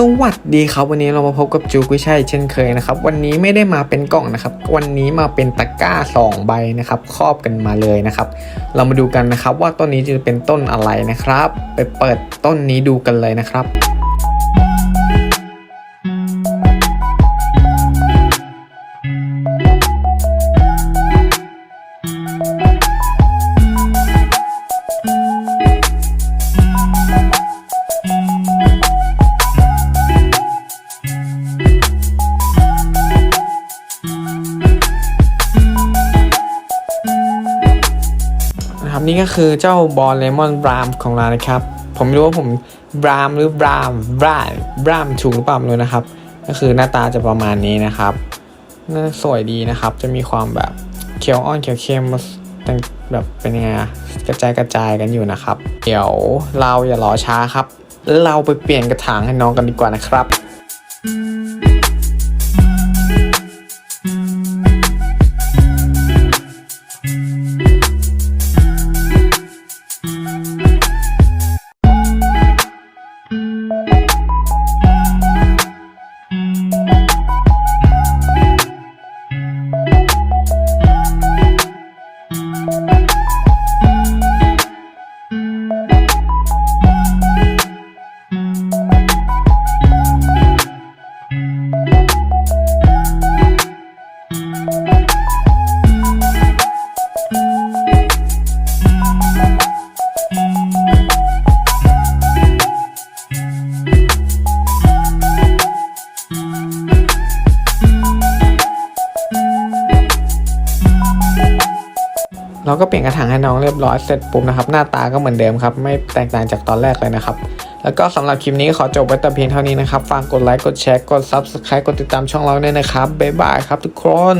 สวัสดีครับวันนี้เรามาพบกับจูกุ้ยช่ายเช่นเคยนะครับวันนี้ไม่ได้มาเป็นกล่องนะครับ วันนี้มาเป็นตะกร้าสองใบนะครับครอบกันมาเลยนะครับ เรามาดูกันนะครับว่าต้นนี้จะเป็นต้นอะไรนะครับ ไปเปิดต้นนี้ดูกันเลยนะครับ นี่ก็คือเจ้าบอลเลมอนบรามของเรานะครับ ผมไม่รู้ว่าผมบรามหรือบรามบรามบรามถูกหรือเปล่าไม่รู้นะครับ ก็คือหน้าตาจะประมาณนี้นะครับน่าสวยดีนะครับ จะมีความแบบเขียวอ่อนเขียวเข้มแต่งแบบเป็นไงกระจายกระจายกันอยู่นะครับ เดี๋ยวเราอย่ารอช้าครับ เราไปเปลี่ยนกระถางให้น้องกันดีกว่านะครับ เราก็เปลี่ยนกระถางให้น้องเรียบร้อยเสร็จปุ๊บนะครับหน้าตาก็เหมือนเดิมครับไม่แตกต่างจากตอนแรกเลยนะครับแล้วก็สำหรับคลิปนี้ขอจบไว้แต่เพียงเท่านี้นะครับฝากกดไลค์กดแชร์กด Subscribe กดติดตามช่องเราด้วยนะครับบ๊ายบายครับทุกคน